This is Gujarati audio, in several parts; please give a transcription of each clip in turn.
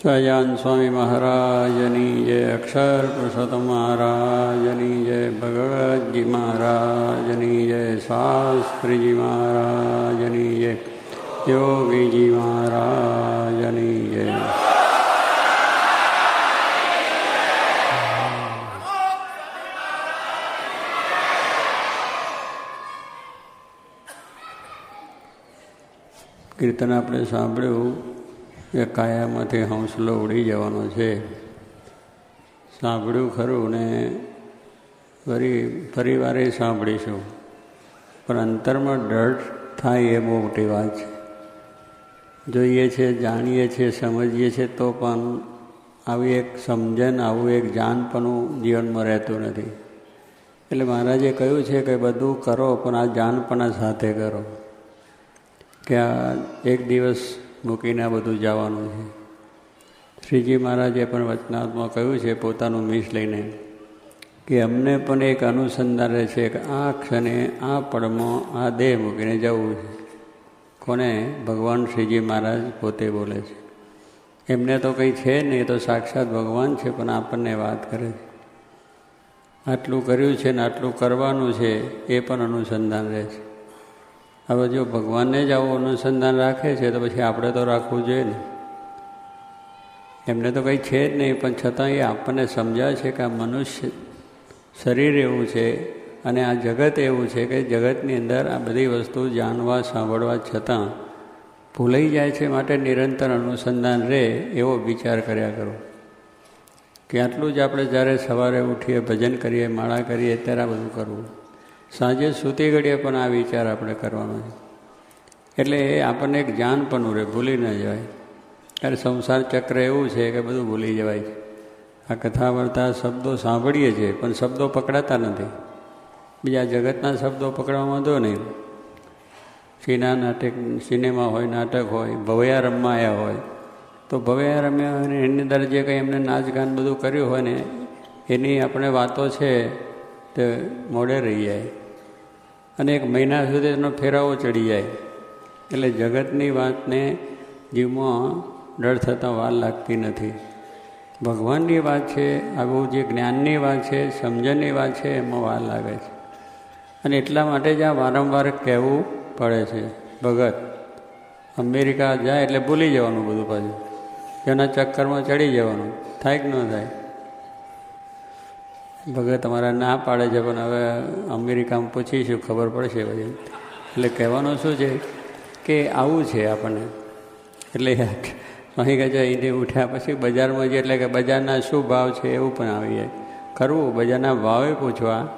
સહજાન સ્વામી મહારાજની જય અક્ષર પુરુષોત્તમ મહારાજની જય ભગવતજી મહારાજની જય શાસ્ત્રીજી મહારાજની જય યોગીજી મહારાજની જય કીર્તન આપણે સાંભળ્યું કે કાયામાંથી હંસલો ઉડી જવાનો છે. સાંભળ્યું ખરું ને ફરી, ફરીવારે સાંભળીશું. પણ અંતરમાં ડર થાય એ બહુ મોટી વાત છે. જોઈએ છે, જાણીએ છીએ સમજીએ છીએ તો પણ આવી એક સમજણ, આવું એક જાનપણું જીવનમાં રહેતું નથી. એટલે મહારાજે કહ્યું છે કે બધું કરો, પણ આ જાનપણા સાથે કરો. કે આ એક દિવસ મૂકીને આ બધું જવાનું છે. શ્રીજી મહારાજે પણ વચનાત્મા કહ્યું છે, પોતાનું મિસ લઈને, કે અમને પણ એક અનુસંધાન રહે છે કે આ ક્ષણે આ પળમાં આ દેહ મૂકીને જવું છે. કોને? ભગવાન શ્રીજી મહારાજ પોતે બોલે છે. એમને તો કંઈ છે નહીં તો સાક્ષાત ભગવાન છે, પણ આપણને વાત કરે છે. આટલું કર્યું છે ને આટલું કરવાનું છે, એ પણ અનુસંધાન રહે છે. હવે જો ભગવાનને જ આવું અનુસંધાન રાખે છે, તો પછી આપણે તો રાખવું જોઈએ ને. એમને તો કંઈ છે જ નહીં, પણ છતાં એ આપણને સમજાવે છે કે આ મનુષ્ય શરીર એવું છે અને આ જગત એવું છે કે જગતની અંદર આ બધી વસ્તુ જાણવા, સાંભળવા છતાં ભૂલાઈ જાય છે માટે નિરંતર અનુસંધાન રહે એવો વિચાર કર્યા કરો. કે આટલું જ આપણે જ્યારે સવારે ઉઠીએ, ભજન કરીએ, માળા કરીએ, ત્યારે આ બધું કરવું. સાંજે સૂતી ઘડીએ પણ આ વિચાર આપણે કરવાનો છે. એટલે એ આપણને એક જાન પણ રહે ભૂલી ન જવાય. ત્યારે સંસાર ચક્ર એવું છે કે બધું ભૂલી જવાય છે. આ કથા, વાર્તા, શબ્દો સાંભળીએ છીએ, પણ શબ્દો પકડાતા નથી. બીજા જગતના શબ્દો પકડવા વાંધો નહીં. સિના નાટક, સિનેમા હોય, નાટક હોય, ભવયા રમવા આવ્યા હોય, તો ભવયા રમ્યા હોય ને એની અંદર જે કંઈ એમને નાચ ગાન બધું કર્યું હોય ને, એની આપણે વાતો છે તે મોડે રહી જાય. અને એક મહિના સુધી એનો ફેરાવો ચડી જાય. એટલે જગતની વાતને જીવમાં ડર થતાં વાર લાગતી નથી. ભગવાનની વાત છે, આવું જે જ્ઞાનની વાત છે, સમજણની વાત છે, એમાં વાર લાગે છે. અને એટલા માટે જ આ વારંવાર કહેવું પડે છે, ભગત, અમેરિકા જાય એટલે ભૂલી જવાનું બધું પાછું. એના ચક્કરમાં ચડી જવાનું, થાય કે ન થાય? ભગત તમારા ના પાડે છે, પણ હવે અમેરિકામાં પૂછીશું, ખબર પડશે પછી. એટલે કહેવાનું શું છે કે આવું છે આપણને. એટલે અહીં કહે છે, અહીંથી ઉઠ્યા પછી બજારમાં જઈએ, એટલે કે બજારના શું ભાવ છે એવું પણ આવી જાય. કરવું, બજારના ભાવે પૂછવા,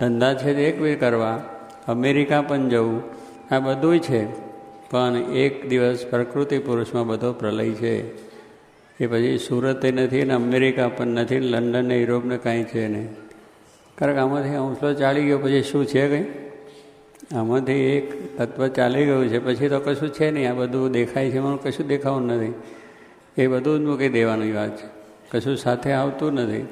ધંધા છે તે એક બે કરવા, અમેરિકા પણ જવું, આ બધું છે. પણ એક દિવસ પ્રકૃતિ પુરુષમાં બધો પ્રલય છે. એ પછી સુરતે નથી ને અમેરિકા પણ નથી ને લંડન ને યુરોપને કાંઈ છે નહીં. કારણ કે આમાંથી અંશો ચાલી ગયો, પછી શું છે કંઈ? આમાંથી એક તત્વ ચાલી ગયું છે, પછી તો કશું છે નહીં. આ બધું દેખાય છે એમાં કશું દેખાવું નથી. એ બધું જ મૂકી દેવાની વાત છે. કશું સાથે આવતું નથી.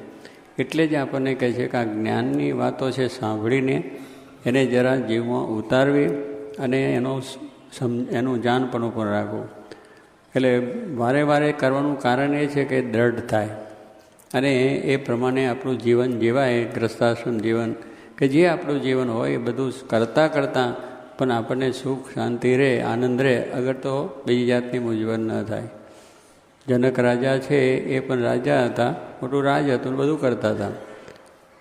એટલે જ આપણને કહે છે કે આ જ્ઞાનની વાતો છે સાંભળીને એને જરા જીવમાં ઉતારવી અને એનો સમ, એનું જાનપણું પણ રાખવું. એટલે વારે વારે કરવાનું કારણ એ છે કે દ્રઢ થાય. અને એ પ્રમાણે આપણું જીવન જીવાય, ગ્રસ્તાશ્રમ જીવન, કે જે આપણું જીવન હોય એ બધું કરતાં કરતાં પણ આપણને સુખ, શાંતિ રહે, આનંદ રહે, અગર તો બીજી જાતની મૂંઝવણ ન થાય. જનક રાજા છે એ પણ રાજા હતા, મોટું રાજ હતું બધું કરતા હતા.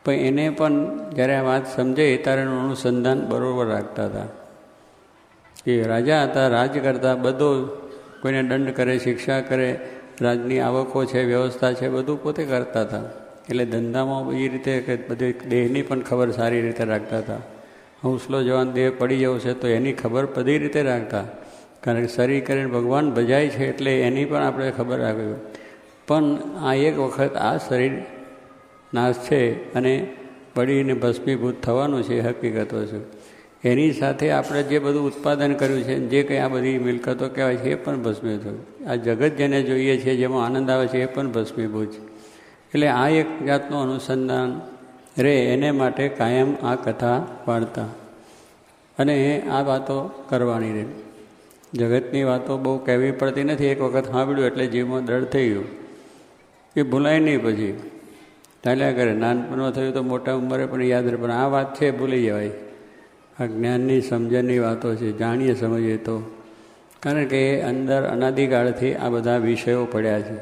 પણ એને પણ જ્યારે આ વાત સમજે ત્યારે એનું અનુસંધાન બરોબર રાખતા હતા. એ રાજા હતા, રાજ કરતા, બધો કોઈને દંડ કરે, શિક્ષા કરે, રાજની આવકો છે, વ્યવસ્થા છે, બધું પોતે કરતા હતા. એટલે ધંધામાં એ રીતે કે બધી દેહની પણ ખબર સારી રીતે રાખતા હતા. હંસલો જવાન દેહ પડી જવો છે તો એની ખબર બધી રીતે રાખતા. કારણ કે શરીર કરીને ભગવાન ભજાય છે એટલે એની પણ આપણે ખબર આવી પણ આ એક વખત આ શરીર નાશ છે અને પડીને ભસ્મીભૂત થવાનું છે હકીકતો છે. એની સાથે આપણે જે બધું ઉત્પાદન કર્યું છે, જે કંઈ આ બધી મિલકતો કહેવાય છે, એ પણ ભસ્મી થયું. આ જગત જેને જોઈએ છે, જેમાં આનંદ આવે છે, એ પણ ભસ્મીભૂત છે. એટલે આ એક જાતનું અનુસંધાન રહે એને માટે કાયમ આ કથા વાર્તા. અને આ વાતો કરવાની રહે. જગતની વાતો બહુ કહેવી પડતી નથી. એક વખત સાંભળ્યું એટલે જીવમાં દળ થઈ ગયું. એ ભૂલાય નહીં પછી. ચાલ્યા કરે. નાનપણમાં થયું તો મોટા ઉંમરે પણ યાદ રહે. પણ આ વાત છે, ભૂલી જવાય. આ જ્ઞાનની સમજણની વાતો છે, જાણીએ સમજીએ તો. કારણ કે અંદર અનાદિકાળથી આ બધા વિષયો પડ્યા છે.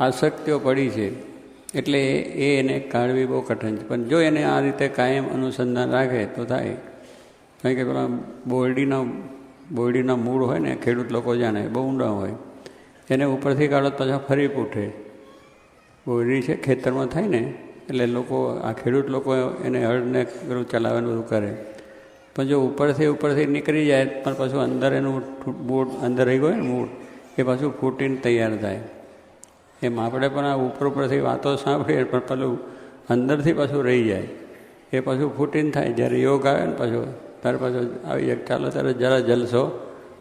આસક્તિઓ પડી છે. એટલે એ એને કાઢવી બહુ કઠિન છે. પણ જો એને આ રીતે કાયમ અનુસંધાન રાખે તો થાય. કારણ કે પેલા બોરડીના બોરડીના મૂળ હોય ને, ખેડૂત લોકો જાણે, બહુ ઊંડા હોય. એને ઉપરથી કાઢો પાછા ફરી પૂઠે. બોરડી છે, ખેતરમાં થાય ને, એટલે લોકો, આ ખેડૂત લોકો એને હળને ચલાવવાનું બધું કરે. પણ જો ઉપરથી ઉપરથી નીકળી જાય, પણ પાછું અંદર એનું મૂળ અંદર રહી ગયું ને મૂળ, એ પાછું ફૂટીને તૈયાર થાય. એમ આપણે પણ આ ઉપર ઉપરથી વાતો સાંભળીએ, પણ પેલું અંદરથી પાછું રહી જાય. એ પાછું ફૂટીને થાય. જ્યારે યોગ આવે ને પાછું, ત્યારે પાછો આવી જાય ચાલો ત્યારે જરા જલસો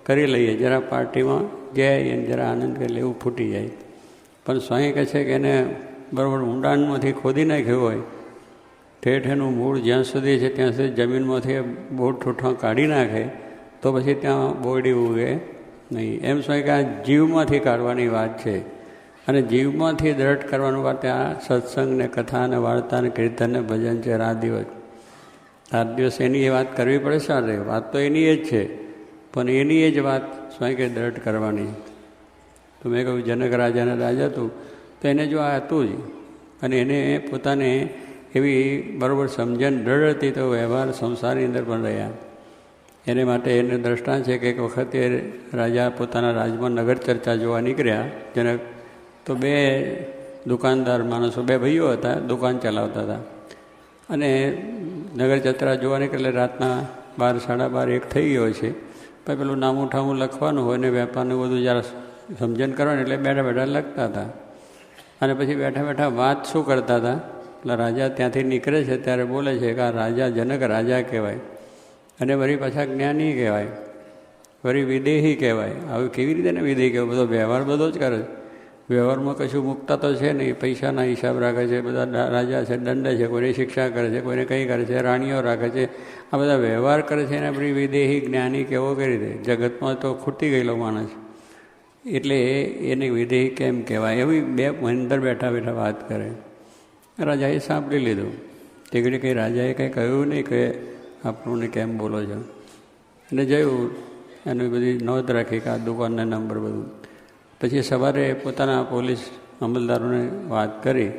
કરી લઈએ. જરા પાર્ટીમાં જાય અને જરા આનંદ કરી લેવું ફૂટી જાય. પણ સ્વાઈ કહે છે કે એને બરાબર ઊંડાણમાંથી ખોદી નાખ્યું હોય ઠેઠ એનું મૂળ જ્યાં સુધી છે ત્યાં સુધી જમીનમાંથી બોટ ઠૂઠા કાઢી નાખે, તો પછી ત્યાં બોરડી ઉગે નહીં. એમ સમય કે આ જીવમાંથી કાઢવાની વાત છે. અને જીવમાંથી દ્રઢ કરવાનું વાત આ સત્સંગ ને કથા ને વાર્તા કીર્તન ને ભજન છે, રાત દિવસ. રાત દિવસ એની એ વાત કરવી પડે સારે. વાત તો એની એ જ છે, પણ એની એ જ વાત સ્વામી કે દ્રઢ કરવાની. તો મેં કહ્યું, જનક રાજાના રાજા હતું તો એને જો આ હતું જ, અને એને પોતાને એવી બરાબર સમજણ દ્રઢ હતી તો વ્યવહાર સંસારની અંદર પણ રહ્યા. એને માટે એને દ્રષ્ટાંત છે કે એક વખતે રાજા પોતાના રાજમાં નગર ચર્ચા જોવા નીકળ્યા. જેને તો બે દુકાનદાર માણસો, બે ભાઈઓ હતા, દુકાન ચલાવતા હતા. અને નગર ચર્ચા જોવા નીકળે રાતના બાર, સાડા બાર એક થઈ ગયો છે. પછી પેલું નામું ઠામું લખવાનું હોય ને વેપારનું બધું જ્યારે સમજણ કરવાનું એટલે બેઠા બેઠા લખતા હતા. અને પછી બેઠા બેઠા વાત શું કરતા હતા? એટલે રાજા ત્યાંથી નીકળે છે, ત્યારે બોલે છે કે આ રાજા જનક રાજા કહેવાય. અને વળી પાછા જ્ઞાની કહેવાય, વળી વિદેહી કહેવાય. હવે કેવી રીતે ને વિદેહી કહેવાય? બધો વ્યવહાર બધો જ કરે વ્યવહારમાં કશું મૂકતા તો છે નહીં, પૈસાના હિસાબ રાખે છે, બધા રાજા છે, દંડ છે, કોઈને શિક્ષા કરે છે, કોઈને કંઈ કરે છે, રાણીઓ રાખે છે. આ બધા વ્યવહાર કરે છે, એને આપણી વિદેહી જ્ઞાની કેવો કરી રીતે? જગતમાં તો ખૂટી ગયેલો માણસ. એટલે એને વિદેહી કેમ કહેવાય? એવી બે અંદર બેઠા બેઠા વાત કરે. રાજાએ સાંભળી લીધું. તે ઘડી કંઈ રાજાએ કંઈ કહ્યું નહીં કે આપણને કેમ બોલો છો? અને જયું, એની બધી નોંધ રાખી કે આ દુકાનના નંબર બધું. પછી સવારે પોતાના પોલીસ અમલદારોને વાત કરી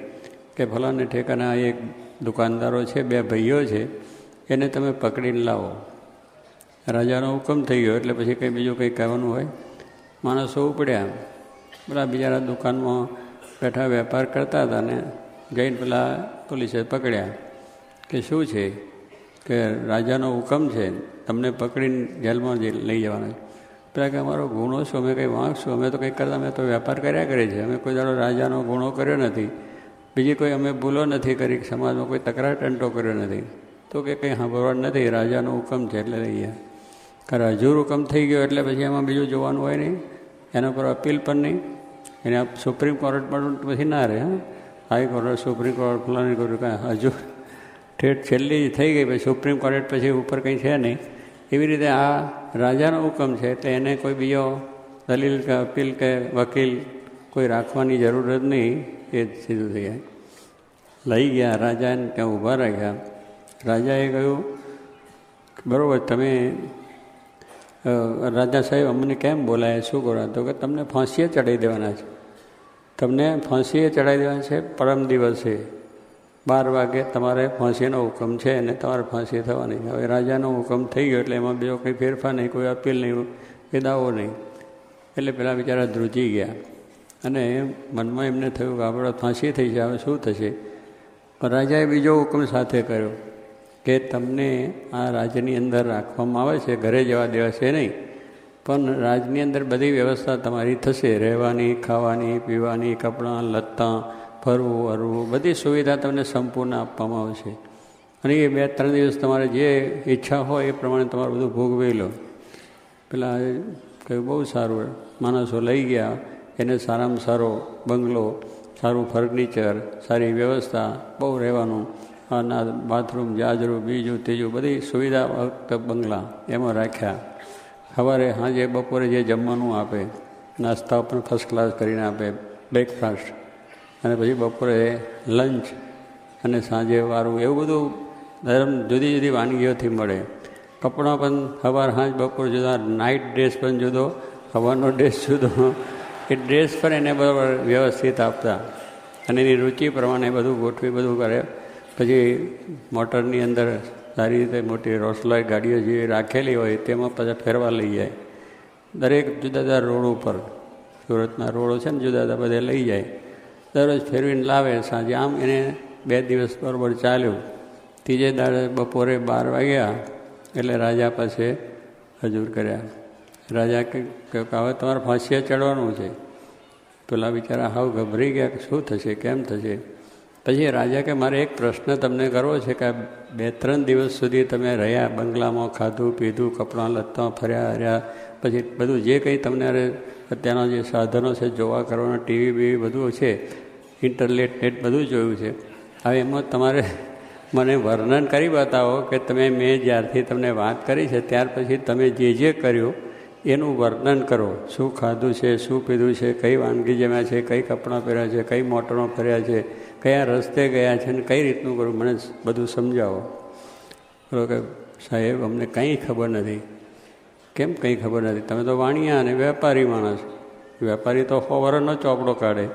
કે, ફલાને ઠેકાના એક દુકાનદારો છે, બે ભાઈઓ છે, એને તમે પકડીને લાવો. રાજાનો હુકમ થઈ ગયો, એટલે પછી કંઈ બીજું કંઈ કહેવાનું હોય. માણસો ઉપડ્યા. બધા બિચારા દુકાનમાં બેઠા વેપાર કરતા હતા ને જઈને પેલા પોલીસે પકડ્યા કે શું છે? કે રાજાનો હુકમ છે, તમને પકડીને જેલમાં લઈ જવાના પેલા કે અમારો ગુનો શું? અમે કંઈ વાંકશું અમે તો કંઈક કરતા, અમે તો વેપાર કર્યા કરે છે. અમે કોઈ દાડો રાજાનો ગુનો કર્યો નથી. બીજી કોઈ અમે ભૂલો નથી કરી, સમાજમાં કોઈ તકરાર ટંટો કર્યો નથી. તો કે કંઈ સાંભળવા નથી. રાજાનો હુકમ છે એટલે લઈ ગયા. કારણ હજુર હુકમ થઈ ગયો એટલે પછી એમાં બીજું જોવાનું હોય નહીં. એના પર અપીલ પણ નહીં. એને સુપ્રીમ કોર્ટ પણ પછી ના રહે, હા. હાઈકોર્ટ સુપ્રીમ કોર્ટ, ફલાણી કોર્ટ કાંઈ હજુ ઠેઠ છેલ્લી થઈ ગઈ, પછી સુપ્રીમ કોર્ટ પછી ઉપર કંઈ છે નહીં. એવી રીતે આ રાજાનો હુકમ છે, એટલે એને કોઈ બીજો દલીલ કે અપીલ કે વકીલ કોઈ રાખવાની જરૂર જ નહીં, એ જ સીધું થઈ જાય. લઈ ગયા, રાજાને ત્યાં ઊભા રાખ્યા. રાજાએ કહ્યું, બરાબર, તમે રાજા સાહેબ અમને કેમ બોલાય? શું કરો? તો કે તમને ફાંસીએ ચડાવી દેવાના છે. તમને ફાંસીએ ચડાવી દેવાના છે, પરમ દિવસે. બાર વાગે તમારે ફાંસીનો હુકમ છે અને તમારે ફાંસી થવાની. હવે રાજાનો હુકમ થઈ ગયો એટલે એમાં બીજો કંઈ ફેરફાર નહીં, કોઈ અપીલ નહીં કે દાવો નહીં. એટલે પેલા બિચારા ધ્રુજી ગયા. અને મનમાં એમને થયું કે આપણે ફાંસી થઈ છે, હવે શું થશે? રાજાએ બીજો હુકમ સાથે કર્યો કે તમને આ રાજ્યની અંદર રાખવામાં આવે છે, ઘરે જવા દેવા છે નહીં. પણ રાજની અંદર બધી વ્યવસ્થા તમારી થશે. રહેવાની, ખાવાની, પીવાની, કપડાં, લત્તા, ફરવું, હરવું, બધી સુવિધા તમને સંપૂર્ણ આપવામાં આવશે. અને એ બે ત્રણ દિવસ તમારે જે ઈચ્છા હોય એ પ્રમાણે તમારે બધું ભોગવી લો. પેલા કહ્યું, બહુ સારું માણસો લઈ ગયા. એને સારામાં સારો બંગલો, સારું ફર્નિચર, સારી વ્યવસ્થા, બહુ રહેવાનું. અને બાથરૂમ જાજરૂ બીજું, ત્રીજું બધી સુવિધા બંગલા એમાં રાખ્યા. સવારે સાંજે બપોરે જે જમવાનું આપે, નાસ્તા પણ ફર્સ્ટ ક્લાસ કરીને આપે બ્રેકફાસ્ટ અને પછી બપોરે લંચ અને સાંજે વારું, એવું બધું ધર્મ જુદી જુદી વાનગીઓથી મળે. કપડાં પણ સવાર સાંજ બપોર જુદા નાઇટ ડ્રેસ પણ જુદો, સવારનો ડ્રેસ જુદો. એ ડ્રેસ પણ એને બરાબર વ્યવસ્થિત આપતા. અને એની રુચિ પ્રમાણે બધું ગોઠવી, બધું કરે. પછી મોટરની અંદર સારી રીતે મોટી રોસલાઈ ગાડીઓ જે રાખેલી હોય તેમાં પાછા ફેરવા લઈ જાય. દરેક જુદા જુદા રોડ ઉપર, સુરતના રોડો છે ને જુદા જુદા બધે લઈ જાય. દરરોજ ફેરવીને લાવે સાંજે. આમ એને બે દિવસ બરોબર ચાલ્યું. ત્રીજે દાડે બપોરે બાર વાગ્યા એટલે રાજા પાસે હજૂર કર્યા. રાજા કે હવે તમારે ફાંસીએ ચડવાનું છે. પેલા બિચારા હાવ ગભરી ગયા કે શું થશે, કેમ થશે? પછી રાજા કે, મારે એક પ્રશ્ન તમને કરવો છે કે, બે ત્રણ દિવસ સુધી તમે રહ્યા બંગલામાં ખાધું, પીધું, કપડાં લત્તા ફર્યા હર્યા પછી બધું જે કંઈ તમને અત્યારના જે સાધનો છે, જોવા કરવાના, ટીવી બીવી બધું છે, ઇન્ટરનેટ, નેટ બધું જોયું છે. હવે એમાં તમારે મને વર્ણન કરી બતાવો કે તમે મેં જ્યારથી તમને વાત કરી છે, ત્યાર પછી તમે જે જે કર્યું, એનું વર્ણન કરો. શું ખાધું છે, શું પીધું છે, કઈ વાનગી જમ્યા છે, કઈ કપડાં પહેર્યા છે, કઈ મોટરો ફર્યા છે કયા રસ્તે ગયા છે અને કઈ રીતનું કરવું મને બધું સમજાવો. બોલો કે, સાહેબ, અમને કંઈ ખબર નથી. કેમ કંઈ ખબર નથી? તમે તો વાણિયા અને વેપારી માણસ. વેપારી તો ફોવરનો ચોપડો કાઢે.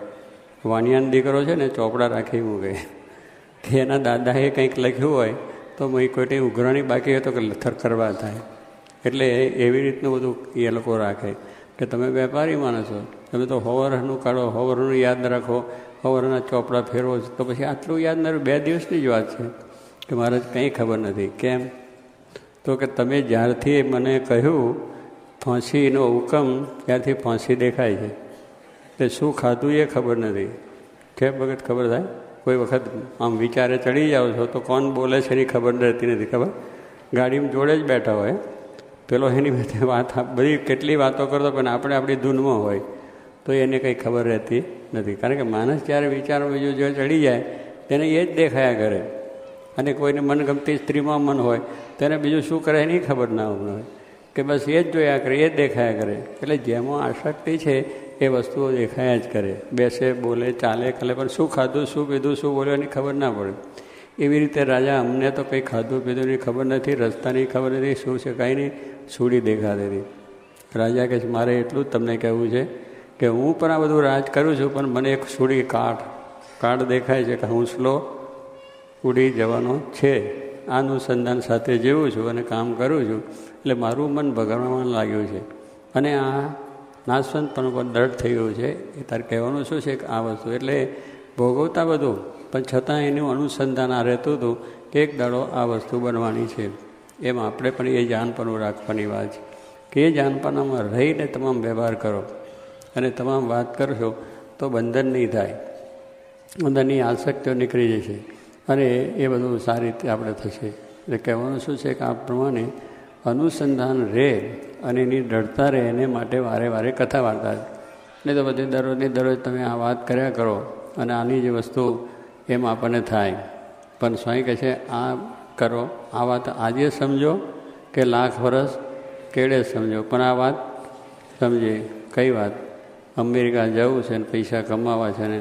વાણિયાનો દીકરો છે ને, ચોપડા રાખી મૂકે. કે એના દાદાએ કંઈક લખ્યું હોય, તો મેં કોઈ ઉઘરાણી બાકી હોય તો લથર કરવા થાય. એટલે એવી રીતનું બધું એ લોકો રાખે. કે તમે વેપારી માણસો તમે તો હોવરનું કાઢો, હોવરનું યાદ રાખો. હોવરના ચોપડા ફેરવો છો. તો પછી આટલું યાદ નહીં બે દિવસની જ વાત છે કે મારે કંઈ ખબર નથી. કેમ? તો કે તમે જ્યારથી મને કહ્યું, ફાંસીનો હુકમ ત્યારથી ફાંસી દેખાય છે. તે શું ખાધું એ ખબર નથી. કે વખત ખબર થાય? કોઈ વખત આમ વિચારે ચડી જાઓ છો તો કોણ બોલે છે એની ખબર રહેતી નથી, ખબર? ગાડીમાં જોડે જ બેઠા હોય. પેલો એની વાત, બધી કેટલી વાતો કરતો પણ આપણે આપણી ધૂનમાં હોય. તો એને કંઈ ખબર રહેતી નથી. કારણ કે માણસ જ્યારે વિચારો બીજું જો ચડી જાય, તેને એ જ દેખાયા કરે. અને કોઈને મનગમતી સ્ત્રીમાં મન હોય, તેને બીજું શું કરે એની ખબર ના હોય. કે બસ એ જ જોયા કરે, એ જ દેખાયા કરે. એટલે જેમાં આસક્તિ છે, એ વસ્તુઓ દેખાયા જ કરે. બેસે, બોલે, ચાલે, ખલે, પણ શું ખાધું, શું પીધું, શું બોલ્યું એની ખબર ના પડે. એવી રીતે રાજા અમને તો કંઈ ખાધું, પીધુંની ખબર નથી, રસ્તાની ખબર નથી, શું છે, કાંઈ નહીં, છોડી દેખાતી હતી. રાજા કે મારે એટલું જ તમને કહેવું છે કે હું પણ આ બધું રાજ કરું છું, પણ મને એક સુડી કાઠ કાઢ દેખાય છે કે હું સ્લો ઉડી જવાનો છે. આ અનુસંધાન સાથે જીવું છું અને કામ કરું છું. એટલે મારું મન બગાડવામાં લાગ્યું છે. અને આ નાશવંત પણ દર્દ થઈ ગયું છે. એ તારે કહેવાનું શું છે કે આ વસ્તુ? એટલે ભોગવતા બધું, પણ છતાં એનું અનુસંધાન આ રહેતું હતું કે એક દાડો આ વસ્તુ બનવાની છે. એમ આપણે પણ એ જાનપણું રાખવાની વાત છે. કે એ જાનપણામાં રહીને તમામ વ્યવહાર કરો. અને તમામ વાત કરશો તો બંધન નહીં થાય. અંદરની આસક્તિઓ નીકળી જશે. અને એ બધું સારી રીતે આપણે થશે. એટલે કહેવાનું શું છે કે આ પ્રમાણે અનુસંધાન રહે અને એની ડરતા રહે એને માટે વારે વારે કથા વાર્તા. નહીં તો બધી દરરોજની દરરોજ તમે આ વાત કર્યા કરો અને આની જે વસ્તુ એમ આપણને થાય. પણ સ્વાઈ કહે છે, આ કરો, આ વાત આજે સમજો કે લાખ વરસ કેળે સમજો. પણ આ વાત સમજે. કઈ વાત? અમેરિકા જવું છે ને પૈસા કમાવા છે ને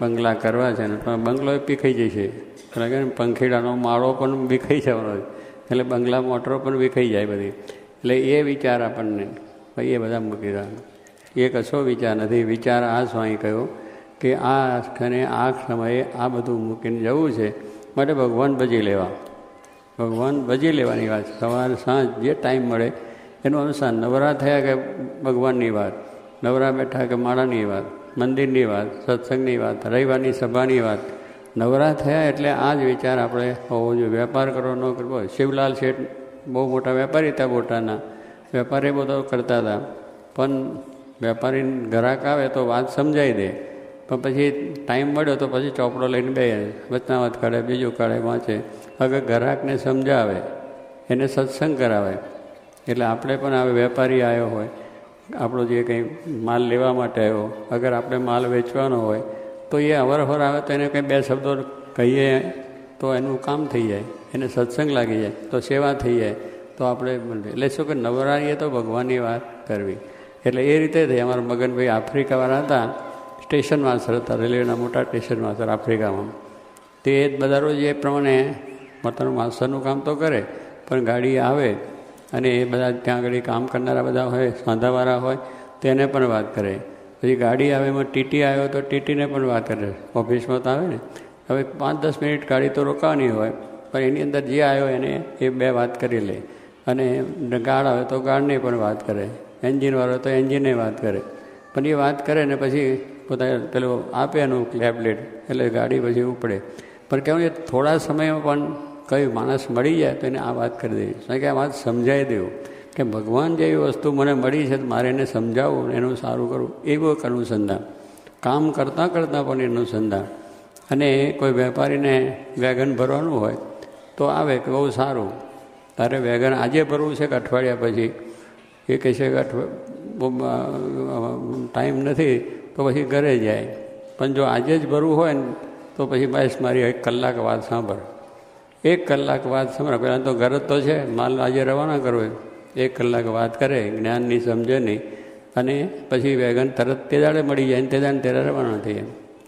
બંગલા કરવા છે ને, પણ બંગલો પીખાઈ જશે એટલે કે પંખીડાનો માળો પણ વિખાઈ જવાનો એટલે બંગલા મોટરો પણ વિખાઈ જાય બધી. એટલે એ વિચાર આપણને ભાઈ એ બધા મૂકી દેવાનું એ કશો વિચાર નથી. વિચાર આ સ્વાઈ કહ્યો કે આ અને આ સમયે આ બધું મૂકીને જવું છે માટે ભગવાન ભજી લેવા. ભગવાન ભજી લેવાની વાત. સવાર સાંજ જે ટાઈમ મળે એનું અનુસાર નવરા થયા કે ભગવાનની વાત. નવરા બેઠા કે માળાની વાત, મંદિરની વાત, સત્સંગની વાત, રવિવારની સભાની વાત. નવરા થયા એટલે આ જ વિચાર આપણે હોવો જોઈએ. વેપાર કરવો ન કરવો શિવલાલ શેઠ બહુ મોટા વેપારી હતા બોટાના વેપારી બધો કરતા હતા. પણ વેપારી ગ્રાહક આવે તો વાત સમજાવી દે. પણ પછી ટાઈમ મળ્યો તો પછી ચોપડો લઈને બે વચનાવત કાઢે, બીજું કાઢે, વાંચે. અગર ગ્રાહકને સમજાવે. એને સત્સંગ કરાવે. એટલે આપણે પણ હવે વેપારી આવ્યો હોય. આપણો જે કંઈ માલ લેવા માટે આવ્યો, અગર આપણે માલ વેચવાનો હોય, તો એ અવરહવર આવે તો એને કંઈ બે શબ્દો કહીએ તો એનું કામ થઈ જાય, એને સત્સંગ લાગી જાય, તો સેવા થઈ જાય, તો આપણે એટલે શું કે નવરાઈએ તો ભગવાનની વાત કરવી. એટલે એ રીતે થઈ. અમારા મગનભાઈ આફ્રિકાવાળા હતા, સ્ટેશન માસ્ટર હતા, રેલવેના મોટા સ્ટેશન માસ્ટર આફ્રિકામાં. તે બધા રોજ એ પ્રમાણે પોતાનું માસ્ટરનું કામ તો કરે, પણ ગાડી આવે અને એ બધા ત્યાં આગળ કામ કરનારા બધા હોય, સાંધાવાળા હોય, તેને પણ વાત કરે. પછી ગાડી આવે, એમાં ટીટી આવ્યો તો ટીટીને પણ વાત કરે. ઓફિસમાં તો આવે ને. હવે પાંચ દસ મિનિટ ગાડી તો રોકાવાની હોય, પણ એની અંદર જે આવ્યો એને એ બે વાત કરી લે. અને ગાર્ડ આવે તો ગાર્ડને પણ વાત કરે. એન્જિનવાળો તો એન્જિનને વાત કરે. પણ એ વાત કરે ને પછી પોતાને પેલું આપે એનું લેબલેટ, એટલે ગાડી પછી ઉપડે. પણ કહેવું છે, થોડા સમયમાં પણ કઈ માણસ મળી જાય તો એને આ વાત કરી દેવી કે આ વાત સમજાવી દેવું. કે ભગવાન જેવી વસ્તુ મને મળી છે મારે એને સમજાવવું એનું સારું કરવું. એવું એક અનુસંધાન. કામ કરતાં કરતાં પણ અનુસંધાન. સંધાન અને કોઈ વેપારીને વેગન ભરવાનું હોય તો આવે કે બહુ સારું. તારે વેગન આજે ભરવું છે કે અઠવાડિયા પછી? એ કહે છે કે ટાઈમ નથી તો પછી ઘરે જાય. પણ જો આજે જ ભરવું હોય ને તો પછી બસ મારી એક કલાક વાત સાંભળ. એક કલાક વાત સાંભળ. પહેલાં તો ઘર તો છે. માલ આજે રવાના કરવો એક કલાક વાત કરે, જ્ઞાનની સમજે નહીં. અને પછી વેગન તરત તે દાડે મળી જાય ને તે દાડે ત્યારે રવાના થઈ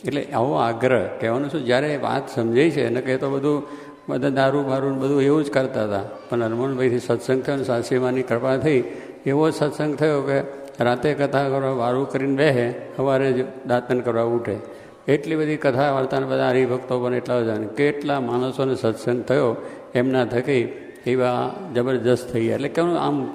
એટલે આવો આગ્રહ. કહેવાનું શું? જ્યારે વાત સમજાય છે, એને કહે તો બધું બધા દારૂ બારૂ બધું એવું જ કરતા હતા. પણ હનુમાનભાઈથી સત્સંગ થયો ને સાસીમાની કૃપા થઈ. એવો સત્સંગ થયો કે રાતે કથા કરવા વારું કરીને બેસે સવારે જ દાંતન કરવા ઉઠે. એટલી બધી કથા વાર્તાને બધા હરિભક્તો પણ એટલા બધા કેટલા માણસોને સત્સંગ થયો, એમના થકી એવા જબરજસ્ત થઈ ગયા. એટલે કેવું આમ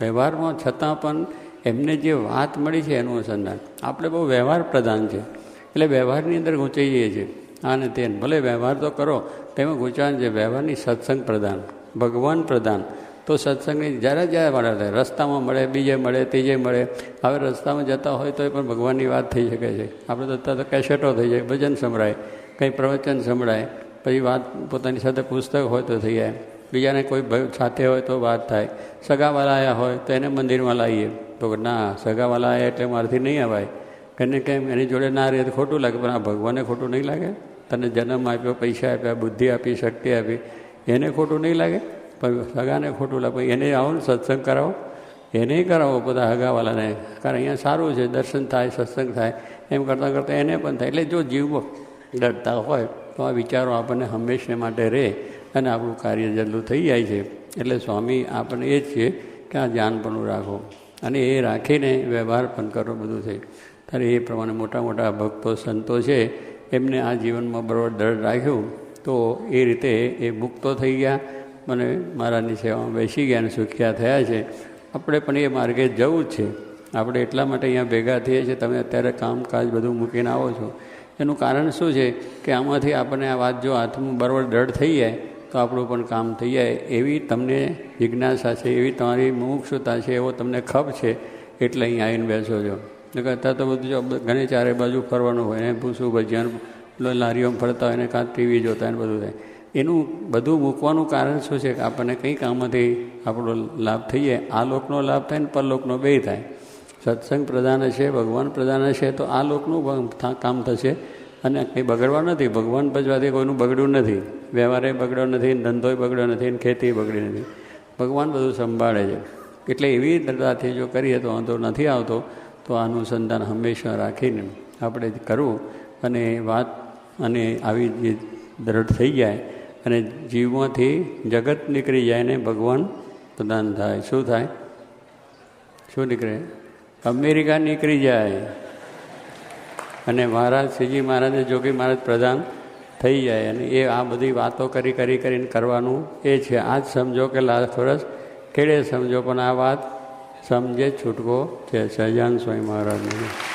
વ્યવહારમાં છતાં પણ એમને જે વાત મળી છે એનું અનુસંધાન આપણે બહુ વ્યવહાર પ્રધાન છે. એટલે વ્યવહારની અંદર ગૂંચાઈ જઈએ છીએ. અને તેને. ભલે વ્યવહાર તો કરો, તેમાં ગૂંચાણ છે. વ્યવહારની સત્સંગ પ્રધાન, ભગવાન પ્રધાન. તો સત્સંગની જ્યારે જ્યારે મળે રસ્તામાં મળે, બીજે મળે, ત્રીજે મળે. હવે રસ્તામાં જતા હોય તો પણ ભગવાનની વાત થઈ શકે છે. આપણે તો અત્યારે તો કેસેટો થઈ જાય, ભજન સંભળાય, કંઈ પ્રવચન સંભળાય, પછી વાત પોતાની સાથે પુસ્તક હોય તો થઈ જાય. બીજાને કોઈ સાથે હોય તો વાત થાય. સગાવાલા આવ્યા હોય તો એને મંદિરમાં લાવીએ. તો ના, સગાવાલા આવ્યા એટલે મારાથી નહીં અવાય એને કેમ, એની જોડે ના રહે તો ખોટું લાગે, પણ આ ભગવાનને ખોટું નહીં લાગે? તને જન્મ આપ્યો, પૈસા આપ્યા, બુદ્ધિ આપી, શક્તિ આપી, એને ખોટું નહીં લાગે? પણ સગાને ખોટું લાગે એને આવો ને સત્સંગ કરાવો. એને કરાવો બધા હગાવાલાને. કારણ અહીંયા સારું છે, દર્શન થાય, સત્સંગ થાય. એમ કરતાં કરતાં એને પણ થાય. એટલે જો જીવ ડરતા હોય, તો આ વિચારો આપણને હંમેશને માટે રહે અને આપણું કાર્ય જેટલું થઈ જાય છે. એટલે સ્વામી આપણને એ જ છે કે આ ધ્યાનપણું રાખો. અને એ રાખીને વ્યવહાર પણ કરો બધું થઈ. ત્યારે એ પ્રમાણે મોટા મોટા ભક્તો, સંતો છે, એમને આ જીવનમાં બરોબર દળ રાખ્યું, તો એ રીતે એ મુક્તો થઈ ગયા. મને મારાની સેવામાં બેસી ગયા અને સુખ્યા થયા છે. આપણે પણ એ માર્ગે જવું જ છે. આપણે એટલા માટે અહીંયા ભેગા થઈએ છીએ, તમે અત્યારે કામકાજ બધું મૂકીને આવો છો. એનું કારણ શું છે કે આમાંથી આપણને આ વાત જો હાથમાં બરોબર દૃઢ થઈ જાય, તો આપણું પણ કામ થઈ જાય. એવી તમને જિજ્ઞાસા છે, એવી તમારી મુમુક્ષુતા છે, એવો તમને ખપ છે, એટલે અહીં આવીને બેસો છો. અત્યારે તો બધું જો ઘણી ચારે બાજુ ફરવાનું હોય ને ભૂસું ભજીયાનું લારીઓમાં ફરતા હોય ને કાં ટીવી જોતા હોય ને બધું થાય. એનું બધું મૂકવાનું કારણ શું છે કે આપણને કંઈ કામમાંથી આપણો લાભ થઈ જાય? આ લોકનો લાભ થાય ને પરલોકનો બે થાય. સત્સંગ પ્રધાન છે ભગવાન પ્રધાન છે તો આ લોકનું કામ થશે. અને કંઈ બગડવા નથી. ભગવાન ભજવાથી કોઈનું બગડ્યું નથી. વ્યવહારે બગડ્યો નથી, ધંધોય બગડ્યો નથી, ને ખેતી બગડી નથી. ભગવાન બધું સંભાળે છે. એટલે એવી દ્રઢતાથી જો કરીએ તો વાંધો નથી આવતો, તો આનું સંધાન હંમેશા રાખીને આપણે કરવું. અને વાત અને આવી જે દ્રઢ થઈ જાય અને જીવમાંથી જગત નીકળી જાય ને ભગવાન પ્રદાન થાય. શું થાય? શું નીકળે? અમેરિકા નીકળી જાય. અને મહારાજ શ્રીજી મહારાજે જોગી મહારાજ પ્રધાન થઈ જાય અને એ આ બધી વાતો કરી કરી, કરીને કરવાનું એ છે. આ જ સમજો કે લાસ્ટ વર્ષ કેળે સમજો, પણ આ વાત સમજે, છૂટકો છે. સહજાન સ્વામી મહારાજને.